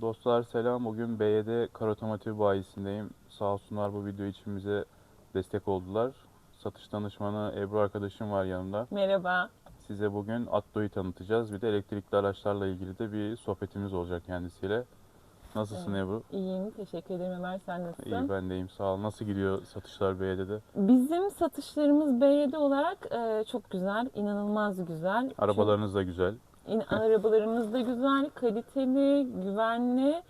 Dostlar selam. Bugün BYD Kar Otomotiv bayisindeyim. Sağ olsunlar bu video için bize destek oldular. Satış danışmanı Ebru arkadaşım var yanımda. Merhaba. Size bugün Atto'yu tanıtacağız. Bir de elektrikli araçlarla ilgili de bir sohbetimiz olacak kendisiyle. Nasılsın Ebru? İyiyim. Teşekkür ederim Ömer. Sen nasılsın? İyi ben deyim sağ ol. Nasıl gidiyor satışlar BYD'de? Bizim satışlarımız BYD olarak e, çok güzel. inanılmaz güzel. Arabalarınız da güzel. İn- arabalarımız da güzel, kaliteli, güvenli.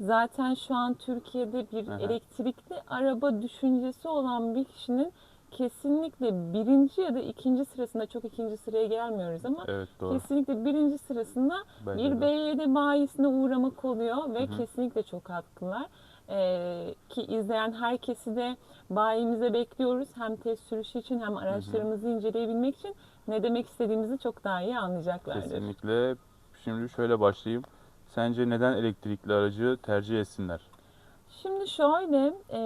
Zaten şu an Türkiye'de bir Aha. elektrikli araba düşüncesi olan bir kişinin kesinlikle birinci ya da ikinci sırasında çok ikinci sıraya gelmiyoruz ama Evet doğru. kesinlikle birinci sırasında Bence bir. BYD bayisine uğramak oluyor ve Hı hı. kesinlikle çok haklılar. Ee, ki izleyen herkesi de bayimize bekliyoruz. Hem test sürüşü için hem araçlarımızı inceleyebilmek için ne demek istediğimizi çok daha iyi anlayacaklardır. Kesinlikle. Şimdi şöyle başlayayım. Sence neden elektrikli aracı tercih etsinler? Şimdi şöyle e,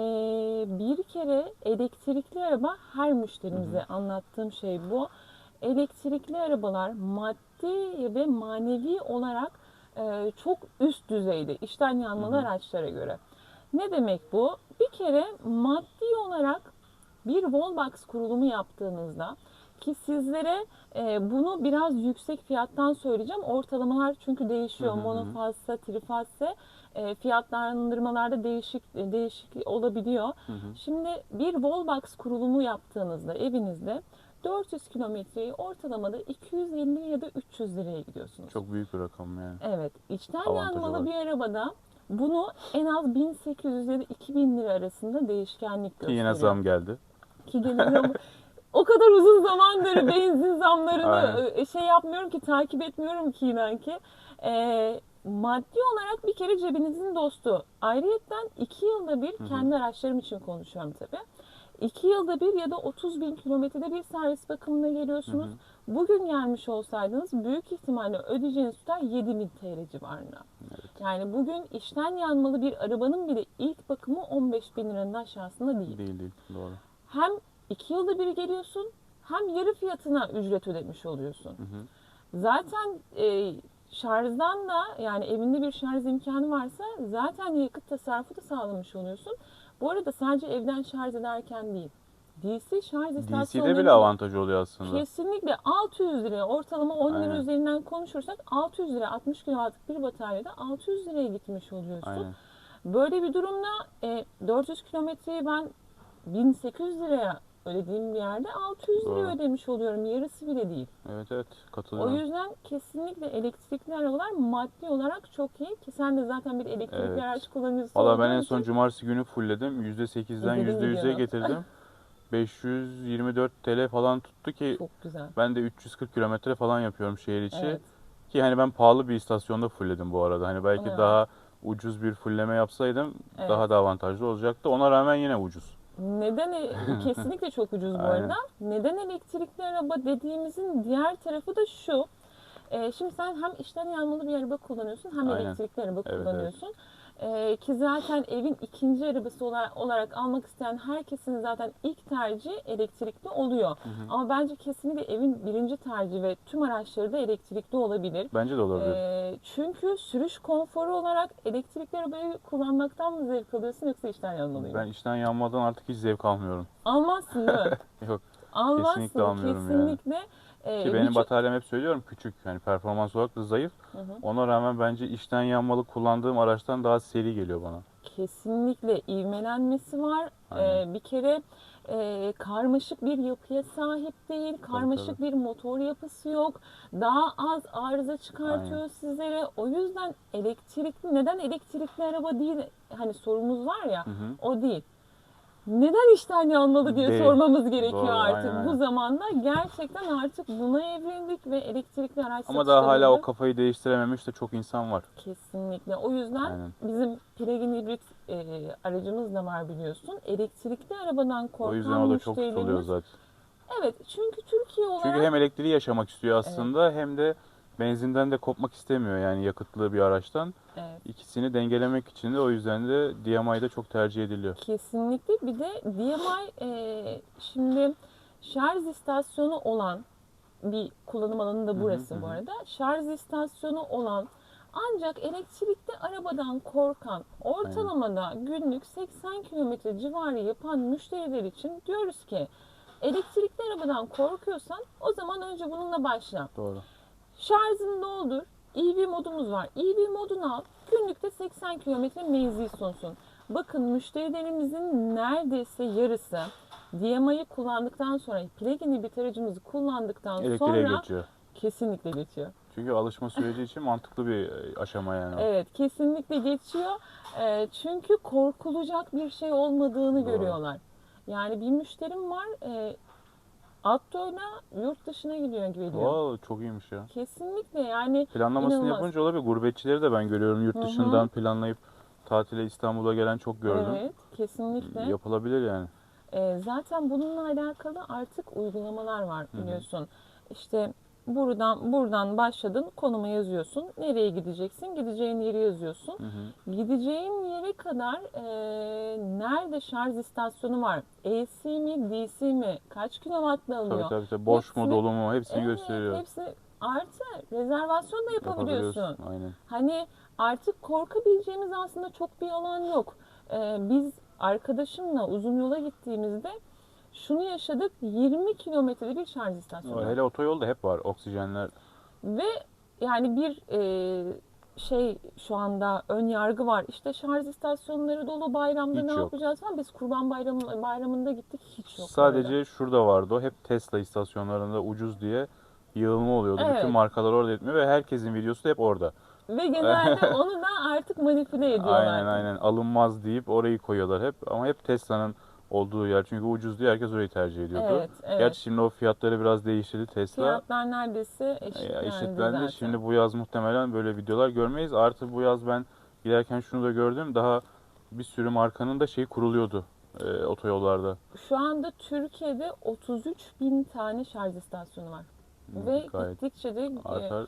bir kere elektrikli araba her müşterimize anlattığım şey bu. Elektrikli arabalar maddi ve manevi olarak e, çok üst düzeyde işten yanmalı Hı hı. araçlara göre. Ne demek bu? Bir kere maddi olarak bir wallbox kurulumu yaptığınızda ki sizlere e, bunu biraz yüksek fiyattan söyleyeceğim. Ortalamalar çünkü değişiyor. Monofazsa, trifazsa e, fiyatlandırmalarda değişik e, değişik olabiliyor. Hı hı. Şimdi bir wallbox kurulumu yaptığınızda evinizde 400 kilometreyi ortalamada 250 ya da 300 liraya gidiyorsunuz. Çok büyük bir rakam yani. Evet, içten Avantajı yanmalı var. bir arabada bunu en az 1800 ya da 2000 lira arasında değişkenlik Ki gösteriyor. yine zam geldi. Ki zam- o kadar uzun zamandır benzin zamlarını e, şey yapmıyorum ki takip etmiyorum ki inan ki. Ee, maddi olarak bir kere cebinizin dostu. Ayrıyetten iki yılda bir kendi araçlarım için konuşuyorum tabii. İki yılda bir ya da 30 bin kilometrede bir servis bakımına geliyorsunuz. Hı hı. Bugün gelmiş olsaydınız büyük ihtimalle ödeyeceğiniz tutar 7 bin TL civarında. Evet. Yani bugün işten yanmalı bir arabanın bile ilk bakımı 15 bin liranın aşağısında değil Değil değil. Doğru. İki yılda bir geliyorsun hem yarı fiyatına ücret ödemiş oluyorsun. Hı hı. Zaten e, şarjdan da yani evinde bir şarj imkanı varsa zaten yakıt tasarrufu da sağlamış oluyorsun. Bu arada sadece evden şarj ederken değil. DC şarj istasyonları DC'de bile avantajı oluyor aslında. kesinlikle 600 liraya ortalama 10 lira Aynen. üzerinden konuşursak 600 lira 60 kW'lık bir bataryada 600 liraya gitmiş oluyorsun. Aynen. Böyle bir durumda e, 400 kilometreyi ben 1800 liraya ödediğim bir yerde 600 lira ödemiş oluyorum. Yarısı bile değil. Evet evet O katılıyorum. yüzden kesinlikle elektrikli arabalar maddi olarak çok iyi. Ki sen de zaten bir elektrikli Evet. araç kullanıcısı Valla ben en son için cumartesi günü fullledim. %8'den İzledim %100'e videonu. getirdim. 524 TL falan tuttu ki çok güzel. ben de 340 kilometre falan yapıyorum şehir içi. Evet. Ki hani ben pahalı bir istasyonda fullledim bu arada. Hani belki Evet. daha ucuz bir fullleme yapsaydım Evet. daha da avantajlı olacaktı. Ona rağmen yine ucuz. Neden e- kesinlikle çok ucuz bu arada. Neden elektrikli araba dediğimizin diğer tarafı da şu. E, şimdi sen hem işten yanmalı bir araba kullanıyorsun hem Aynen. elektrikli araba Evet, kullanıyorsun. E, ki zaten evin ikinci arabası ola- olarak almak isteyen herkesin zaten ilk tercihi elektrikli oluyor. Ama bence kesinlikle evin birinci tercihi ve tüm araçları da elektrikli olabilir. Bence de olabilir. E, çünkü sürüş konforu olarak elektrikli arabayı kullanmaktan mı zevk alıyorsun yoksa işten yanmalı mı? ben işten yanmadan artık hiç zevk almıyorum. Almazsın değil mi? Yok. Almazsın Kesinlikle almıyorum kesinlikle. Ee, Ki benim birçok- bataryam hep söylüyorum küçük. Yani performans olarak da zayıf. Hı hı. Ona rağmen bence işten yanmalı kullandığım araçtan daha seri geliyor bana. kesinlikle ivmelenmesi var. Aynen. Ee, bir kere e, karmaşık bir yapıya sahip değil. Karmaşık bir motor yapısı yok. Daha az arıza çıkartıyor sizlere. O yüzden elektrikli neden elektrikli araba değil hani sorumuz var ya Hı hı. o değil. Neden işten yanmalı diye Değil. sormamız gerekiyor Doğru, artık. aynen, Bu zamanda gerçekten artık buna evrildik ve elektrikli araç Ama daha hala o kafayı değiştirememiş de çok insan var. Kesinlikle. O yüzden Aynen. bizim plug-in hibrit e, aracımız da var biliyorsun. Elektrikli arabadan korkan O yüzden o da çok tutuluyor zaten. Evet çünkü Türkiye olarak Çünkü hem elektriği yaşamak istiyor aslında hem de benzinden de kopmak istemiyor yani yakıtlı bir araçtan. Evet, İkisini dengelemek için de o yüzden de DMI'de çok tercih ediliyor. kesinlikle bir de DMI e, şimdi şarj istasyonu olan bir kullanım alanı da burası hı bu hı. arada. Şarj istasyonu olan Ancak elektrikli arabadan korkan ortalamada günlük 80 kilometre civarı yapan müşteriler için diyoruz ki elektrikli arabadan korkuyorsan o zaman önce bununla başla. Doğru. Şarjını doldur. EV modumuz var. EV modunu al. Günlükte 80 kilometre menzil sunsun. Bakın müşterilerimizin neredeyse yarısı DMI'yi kullandıktan sonra plug-in inhibit aracımızı kullandıktan Elektriğe sonra geçiyor. kesinlikle geçiyor. Çünkü alışma süreci için mantıklı bir e, aşama yani. Evet kesinlikle geçiyor. Ee, çünkü korkulacak bir şey olmadığını Doğru. görüyorlar. Yani bir müşterim var e, Atto'yla yurt dışına gidiyor geliyor. Aa, çok iyiymiş ya. Kesinlikle yani Planlamasını İnanılmaz. yapınca olabilir. Gurbetçileri de ben görüyorum yurt dışından planlayıp tatile İstanbul'a gelen çok gördüm. evet kesinlikle. Yapılabilir yani. Ee, zaten bununla alakalı artık uygulamalar var biliyorsun. İşte buradan buradan başladın konuma yazıyorsun. Nereye gideceksin? Gideceğin yeri yazıyorsun. Hı hı. Gideceğin yere kadar e, nerede şarj istasyonu var? AC mi, DC mi? Kaç kilovatla alıyor? Tabii tabii tabii. Boş mu Hepsini- dolu mu hepsini Evet, gösteriyor. hepsi artı rezervasyon da yapabiliyorsun. Aynen. Hani artık korkabileceğimiz aslında çok bir alan yok. Ee, biz arkadaşımla uzun yola gittiğimizde şunu yaşadık. 20 kilometrede bir şarj istasyonu. Hele otoyolda hep var oksijenler. Ve yani bir e, şey şu anda ön yargı var. İşte şarj istasyonları dolu bayramda Hiç ne yok. yapacağız falan. Biz kurban bayramı, bayramında gittik hiç yok. Sadece orada. şurada vardı o. Hep Tesla istasyonlarında ucuz diye yığılma oluyordu. Evet. Bütün markalar orada etmiyor ve herkesin videosu da hep orada. Ve genelde onu da artık manipüle ediyorlar. Aynen aynen. Alınmaz deyip orayı koyuyorlar hep. Ama hep Tesla'nın olduğu yer. Çünkü ucuz diye herkes orayı tercih ediyordu. Evet, evet. Gerçi şimdi o fiyatları biraz değiştirdi Tesla. Fiyatlar neredeyse eşitlendi eşitlendi. zaten. Şimdi bu yaz muhtemelen böyle videolar görmeyiz. Artı bu yaz ben giderken şunu da gördüm. Daha bir sürü markanın da şeyi kuruluyordu e, otoyollarda. Şu anda Türkiye'de 33 bin tane şarj istasyonu var. Hı, Ve Gayet gittikçe de e, artar.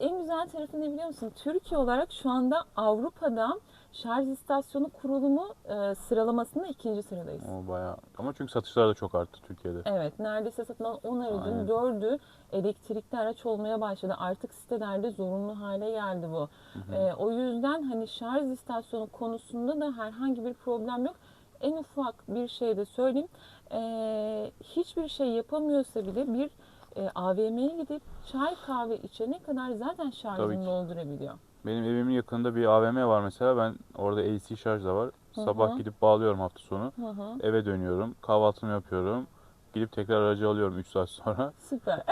En güzel tarafı ne biliyor musun? Türkiye olarak şu anda Avrupa'da şarj istasyonu kurulumu e, sıralamasında ikinci sıradayız. O bayağı. Ama çünkü satışlar da çok arttı Türkiye'de. Evet, neredeyse satılan 10 aracın Aynen. 4'ü elektrikli araç olmaya başladı. Artık sitelerde zorunlu hale geldi bu. E, o yüzden hani şarj istasyonu konusunda da herhangi bir problem yok. En ufak bir şey de söyleyeyim. E, hiçbir şey yapamıyorsa bile bir e, AVM'ye gidip çay kahve içene kadar zaten şarjını doldurabiliyor. Benim evimin yakında bir AVM var mesela. Ben orada AC şarj da var. Hı Sabah gidip bağlıyorum hafta sonu. Hı hı. Eve dönüyorum. Kahvaltımı yapıyorum. Gidip tekrar aracı alıyorum 3 saat sonra. Süper.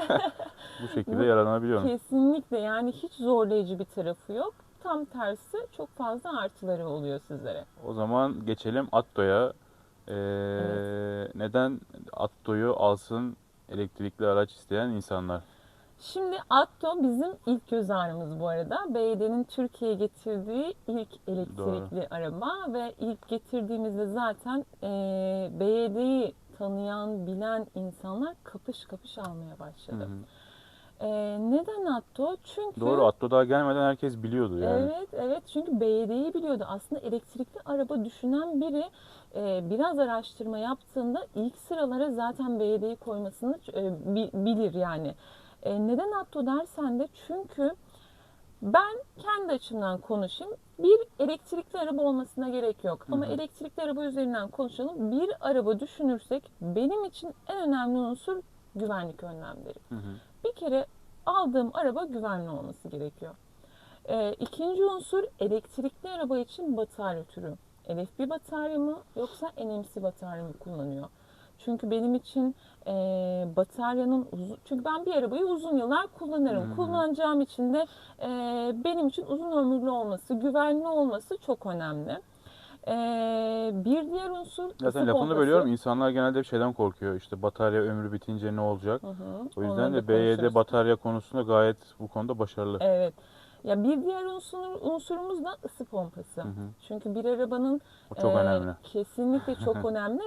Bu şekilde yararlanabiliyorum. Kesinlikle yani hiç zorlayıcı bir tarafı yok. Tam tersi çok fazla artıları oluyor sizlere. O zaman geçelim Atto'ya. Ee, Neden Atto'yu alsın elektrikli araç isteyen insanlar? Şimdi Atto bizim ilk göz ağrımız bu arada. BYD'nin Türkiye'ye getirdiği ilk elektrikli araba ve ilk getirdiğimizde zaten e, BYD'yi tanıyan, bilen insanlar kapış kapış almaya Hı başladı. hı. E, neden Atto? Çünkü Doğru Atto daha gelmeden herkes biliyordu yani. Evet, evet. Çünkü BYD'yi biliyordu. Aslında elektrikli araba düşünen biri e, biraz araştırma yaptığında ilk sıralara zaten BYD'yi koymasını e, bi- bilir yani. E, neden Atto dersen de çünkü ben kendi açımdan konuşayım. Bir elektrikli araba olmasına gerek yok. Ama Hı hı. elektrikli araba üzerinden konuşalım. Bir araba düşünürsek benim için en önemli unsur güvenlik önlemleri. Hı hı. Bir kere aldığım araba güvenli olması gerekiyor. Ee, ikinci unsur elektrikli araba için batarya türü. LFP batarya mı yoksa NMC batarya mı kullanıyor? Çünkü benim için e, bataryanın uzun... Çünkü ben bir arabayı uzun yıllar kullanırım. Hı. Kullanacağım için de e, benim için uzun ömürlü olması, güvenli olması çok önemli. E, bir diğer unsur ısı Zaten lafını pompası. bölüyorum. İnsanlar genelde bir şeyden korkuyor. İşte batarya ömrü bitince ne olacak? Hı hı. O yüzden da de BYD batarya konusunda gayet bu konuda başarılı. Evet. Ya bir diğer unsur, unsurumuz da ısı pompası. Hı hı. Çünkü bir arabanın O çok e, önemli. Kesinlikle çok önemli.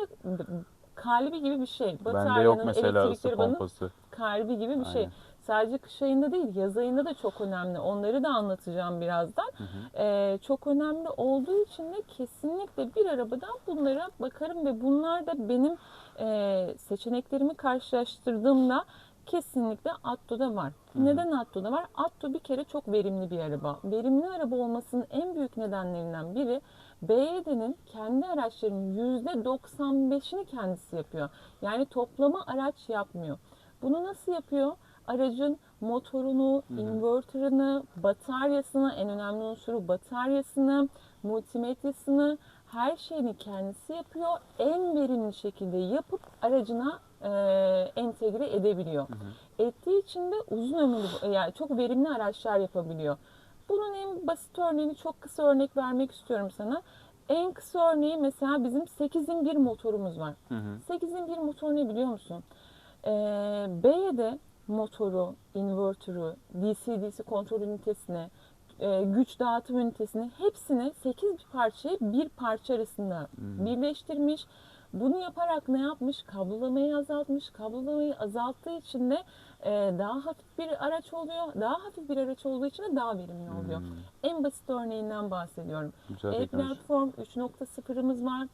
Kalbi gibi bir şey. Bende yok Bataryanın, mesela ısı arabanın pompası. kalbi gibi bir şey. Sadece kış ayında değil, yaz ayında da çok önemli. Onları da anlatacağım birazdan. Hı hı. Ee, çok önemli olduğu için de kesinlikle bir arabadan bunlara bakarım ve bunlar da benim e, seçeneklerimi karşılaştırdığımda Kesinlikle Atto'da var. hı. Neden Atto'da var? Atto bir kere çok verimli bir araba. Verimli araba olmasının en büyük nedenlerinden biri BYD'nin kendi araçlarının %95'ini kendisi yapıyor. Yani toplama araç yapmıyor. Bunu nasıl yapıyor? Aracın motorunu, Hı hı. inverterını, bataryasını, en önemli unsuru bataryasını, multimedyasını, her şeyini kendisi yapıyor. En verimli şekilde yapıp aracına e, entegre edebiliyor. Hı hı. Ettiği için de uzun ömürlü, yani çok verimli araçlar yapabiliyor. Bunun en basit örneğini çok kısa örnek vermek istiyorum sana. En kısa örneği mesela bizim 8'in 1 motorumuz var. Hı hı. 8'in 1 motor ne biliyor musun? Ee, B'de motoru, inverter'ı, DC-DC kontrol ünitesini, e, güç dağıtım ünitesini hepsini 8 parçayı bir parça arasında Hmm. birleştirmiş. Bunu yaparak ne yapmış? Kablolamayı azaltmış. Kablolamayı azalttığı için de e, daha hafif bir araç oluyor. Daha hafif bir araç olduğu için de daha verimli oluyor. Hmm. En basit örneğinden bahsediyorum. Güzel E teknoloji. platform 3.0'ımız var.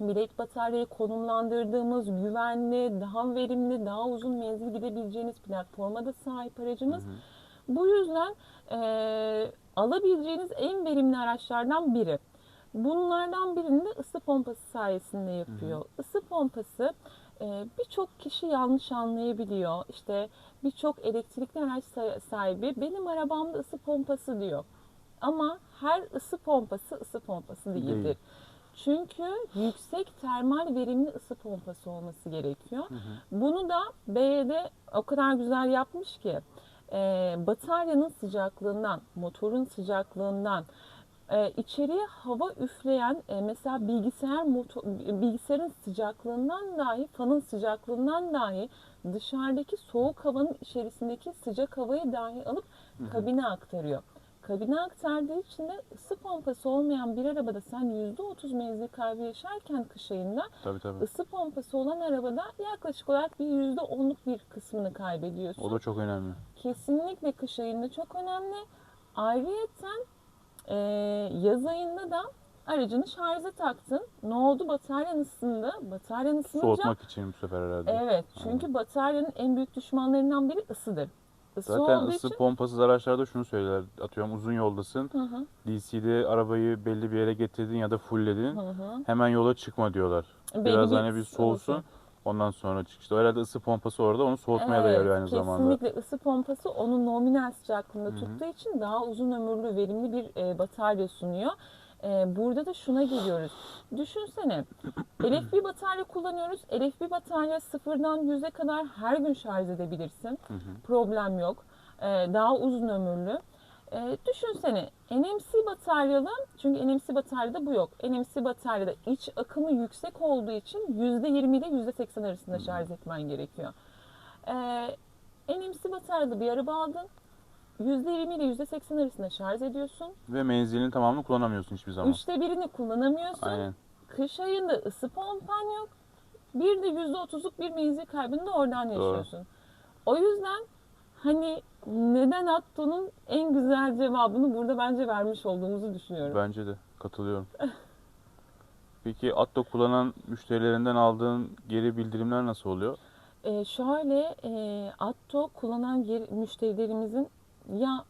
Bilek bataryayı konumlandırdığımız güvenli, daha verimli, daha uzun menzil gidebileceğiniz platforma da sahip aracımız. Hı hı. Bu yüzden e, alabileceğiniz en verimli araçlardan biri. Bunlardan birini de ısı pompası sayesinde yapıyor. Isı pompası e, birçok kişi yanlış anlayabiliyor. İşte birçok elektrikli araç sa- sahibi benim arabamda ısı pompası diyor. Ama her ısı pompası ısı pompası değildir. Değil. Çünkü yüksek termal verimli ısı pompası olması gerekiyor. Hı hı. Bunu da BYD o kadar güzel yapmış ki e, bataryanın sıcaklığından, motorun sıcaklığından, e, içeriye hava üfleyen e, mesela bilgisayar motor, bilgisayarın sıcaklığından dahi, fanın sıcaklığından dahi dışarıdaki soğuk havanın içerisindeki sıcak havayı dahi alıp kabine aktarıyor. Kabine aktardığı için de ısı pompası olmayan bir arabada sen %30 menzil kaybı yaşarken kış ayında Tabii tabii. ısı pompası olan arabada yaklaşık olarak bir %10'luk bir kısmını kaybediyorsun. O da çok önemli. Kesinlikle kış ayında çok önemli. Ayrıyeten e, yaz ayında da aracını şarja taktın. Ne oldu? Bataryan ısındı. Bataryan ısınınca Soğutmak için bu sefer herhalde. evet çünkü bataryanın en büyük düşmanlarından biri ısıdır. Isı Zaten olduğu ısı için pompasız araçlarda şunu söyler. Atıyorum uzun yoldasın. Hı hı, DC'de arabayı belli bir yere getirdin ya da fullledin. hı hı. Hemen yola çıkma diyorlar. Belli Biraz bir hani bir ısı soğusun. Ondan sonra çık. İşte herhalde ısı pompası orada onu soğutmaya da yarıyor aynı zamanda. Kesinlikle ısı pompası onun nominal sıcaklığında Hı hı. tuttuğu için daha uzun ömürlü, verimli bir e, batarya sunuyor. E, burada da şuna geliyoruz. Düşünsene, LFP batarya kullanıyoruz. LFP batarya sıfırdan 100'e kadar her gün şarj edebilirsin. Hı hı. Problem yok. E, daha uzun ömürlü. E, düşünsene NMC bataryalı, çünkü NMC bataryada bu yok. NMC bataryada iç akımı yüksek olduğu için %20 ile %80 arasında şarj etmen gerekiyor. Ee, NMC bataryalı bir araba aldın. %20 ile %80 arasında şarj ediyorsun. Ve menzilin tamamını kullanamıyorsun hiçbir zaman. Üçte birini kullanamıyorsun. Aynen. Kış ayında ısı pompan yok. Bir de %30'luk bir menzil kaybını da oradan Doğru. yaşıyorsun. O yüzden hani neden Atto'nun en güzel cevabını burada bence vermiş olduğumuzu düşünüyorum. Bence de katılıyorum. Peki Atto kullanan müşterilerinden aldığın geri bildirimler nasıl oluyor? Ee, şöyle e, Atto kullanan geri- müşterilerimizin ya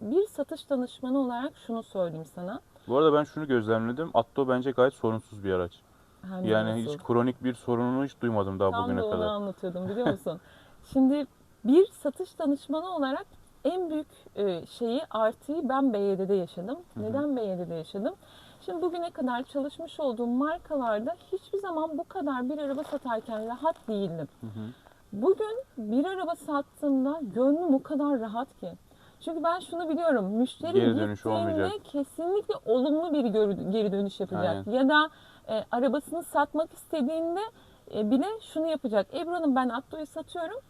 bir satış danışmanı olarak şunu söyleyeyim sana. Bu arada ben şunu gözlemledim. Atto bence gayet sorunsuz bir araç. Hem Yani nasıl? hiç kronik bir sorununu hiç duymadım daha Tam bugüne da onu kadar. anlatıyordum biliyor musun? Şimdi bir satış danışmanı olarak en büyük e, şeyi artıyı ben BYD'de yaşadım. Hı hı. Neden BYD'de yaşadım? Şimdi bugüne kadar çalışmış olduğum markalarda hiçbir zaman bu kadar bir araba satarken rahat değildim. Hı hı. Bugün bir araba sattığımda gönlüm o kadar rahat ki. Çünkü ben şunu biliyorum. Müşteri Geri dönüş gittiğinde olmayacak. kesinlikle olumlu bir geri, geri dönüş yapacak. Aynen. Ya da e, arabasını satmak istediğinde e, bile şunu yapacak. Ebru Hanım ben Atto'yu satıyorum.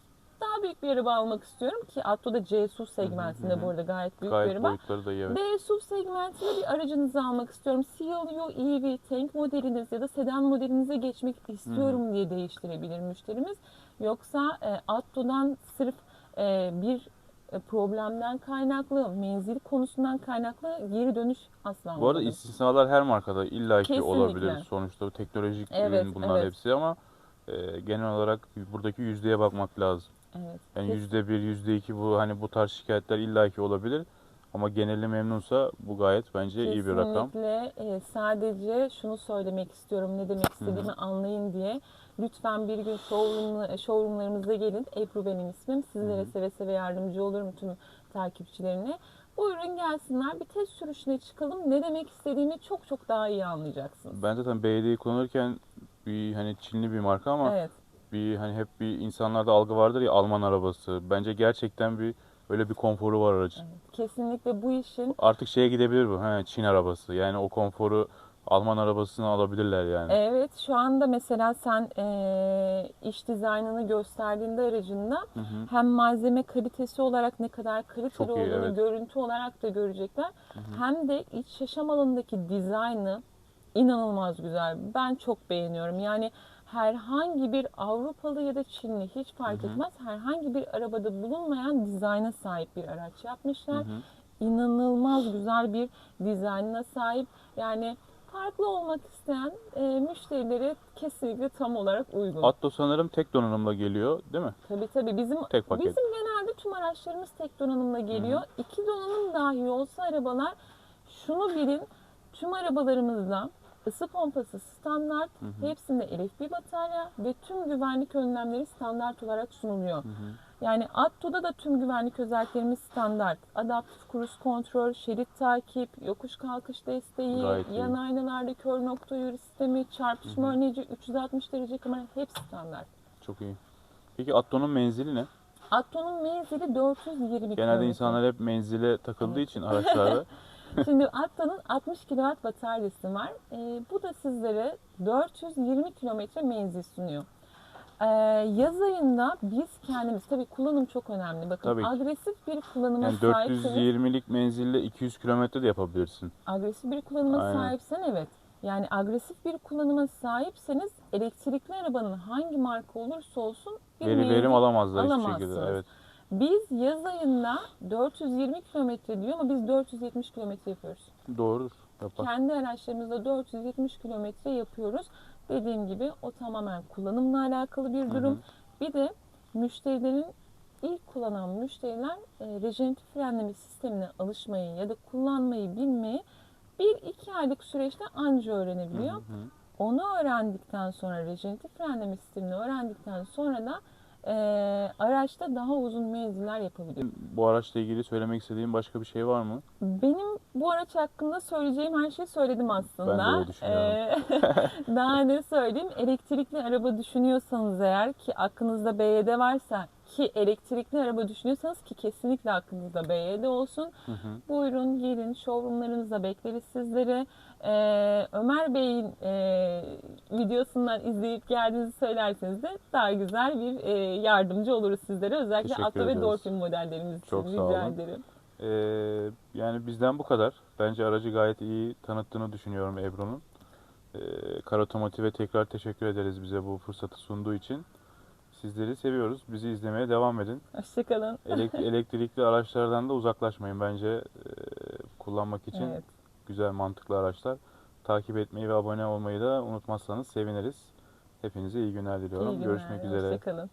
Daha büyük bir araba almak istiyorum ki Atto da C SUV segmentinde bu arada gayet büyük bir Gayet araba. boyutları da iyi evet. B segmentinde bir aracınızı almak istiyorum. CLU EV tank modeliniz ya da sedan modelinize geçmek istiyorum diye değiştirebilir müşterimiz. Yoksa e, Atto'dan sırf e, bir e, problemden kaynaklı, menzil konusundan kaynaklı geri dönüş asla Bu arada olmadı. istisnalar her markada illaki Kesinlikle. olabilir. Sonuçta teknolojik Evet, ürün bunlar evet. hepsi ama e, genel olarak buradaki yüzdeye bakmak lazım. Evet. Yani yüzde bir, yüzde iki bu hani bu tarz şikayetler illaki olabilir. Ama geneli memnunsa bu gayet bence iyi bir rakam. Kesinlikle e, sadece şunu söylemek istiyorum ne demek istediğimi anlayın diye. Lütfen bir gün showroom, showroomlarımıza gelin. Ebru benim ismim. Sizlere seve seve yardımcı olurum tüm takipçilerine. Buyurun gelsinler bir test sürüşüne çıkalım. Ne demek istediğimi çok çok daha iyi anlayacaksınız. Ben zaten BYD'yi kullanırken bir hani Çinli bir marka ama Evet. Bir hani hep bir insanlarda algı vardır ya Alman arabası. Bence gerçekten bir öyle bir konforu var aracın. Kesinlikle bu işin Artık şeye gidebilir bu. He, Çin arabası. Yani o konforu Alman arabasını alabilirler yani. Evet şu anda mesela sen eee, iç dizaynını gösterdiğinde aracında Hı hı. hem malzeme kalitesi olarak ne kadar kaliteli Çok iyi, olduğunu evet. görüntü olarak da görecekler. Hem de iç yaşam alanındaki dizaynı inanılmaz güzel. Ben çok beğeniyorum. Yani herhangi bir Avrupalı ya da Çinli hiç fark etmez. Herhangi bir arabada bulunmayan dizayna sahip bir araç yapmışlar. Hı hı. İnanılmaz güzel bir dizaynına sahip. Yani farklı olmak isteyen e, müşterilere kesinlikle tam olarak uygun. Atto sanırım tek donanımla geliyor değil mi? Tabii tabii bizim Tek paket. bizim genelde tüm araçlarımız tek donanımla geliyor. İki donanım dahi olsa arabalar şunu bilin tüm arabalarımızda ısı pompası standart, hepsinde LFP batarya ve tüm güvenlik önlemleri standart olarak sunuluyor. Yani Atto'da da tüm güvenlik özelliklerimiz standart. Adaptif kruz kontrol, şerit takip, yokuş kalkış desteği, Gayet iyi. yan aynalarda kör nokta yürü sistemi, çarpışma önleyici, 360 derece kamera hepsi standart. Çok iyi. Peki Atto'nun menzili ne? Atto'nun menzili 420 Genelde kilometre. insanlar hep menzile takıldığı için araçlarda Şimdi Atto'nun 60 kW bataryası var. Ee, bu da sizlere 420 kilometre menzil sunuyor. Ee, yaz ayında biz kendimiz, tabii kullanım çok önemli. Bakın Tabii ki. agresif bir kullanıma yani sahipseniz, 420'lik menzille 200 kilometre de yapabilirsin. agresif bir kullanıma Aynen. sahipsen evet. Yani agresif bir kullanıma sahipseniz elektrikli arabanın hangi marka olursa olsun bir Veri, menzil verim alamazlar hiçbir şekilde. alamazsınız. Evet. Biz yaz ayında 420 kilometre diyor ama biz 470 kilometre yapıyoruz. Doğrudur. Yapar. Kendi araçlarımızda 470 kilometre yapıyoruz. Dediğim gibi o tamamen kullanımla alakalı bir durum. Bir de müşterilerin ilk kullanan müşteriler e, rejeneratif frenleme sistemine alışmayı ya da kullanmayı bilmeyi bir iki aylık süreçte anca öğrenebiliyor. Hı hı. Onu öğrendikten sonra rejeneratif frenleme sistemini öğrendikten sonra da e, araçta daha uzun menziller yapabiliyor. Bu araçla ilgili söylemek istediğim başka bir şey var mı? Benim bu araç hakkında söyleyeceğim her şeyi söyledim aslında. Ben de öyle düşünüyorum. Ee, daha ne söyleyeyim? Elektrikli araba düşünüyorsanız eğer ki aklınızda BYD varsa ki elektrikli araba düşünüyorsanız ki kesinlikle aklınızda BYD olsun. Hı hı. Buyurun gelin showroomlarımızda bekleriz sizleri. Ee, Ömer Bey'in e, videosundan izleyip geldiğinizi söylerseniz de daha güzel bir e, yardımcı oluruz sizlere. Özellikle Teşekkür Atto ve. Dolphin modellerimiz için Çok sağ rica olun. ederim. Ee, yani bizden bu kadar. Bence aracı gayet iyi tanıttığını düşünüyorum Ebru'nun. Ee, Kar Otomotiv'e tekrar teşekkür ederiz bize bu fırsatı sunduğu için. Sizleri seviyoruz. Bizi izlemeye devam edin. Hoşçakalın. Elek- elektrikli araçlardan da uzaklaşmayın bence e, kullanmak için Evet. güzel mantıklı araçlar. Takip etmeyi ve abone olmayı da unutmazsanız seviniriz. Hepinize iyi günler diliyorum. İyi günler. Görüşmek üzere. Hoşçakalın.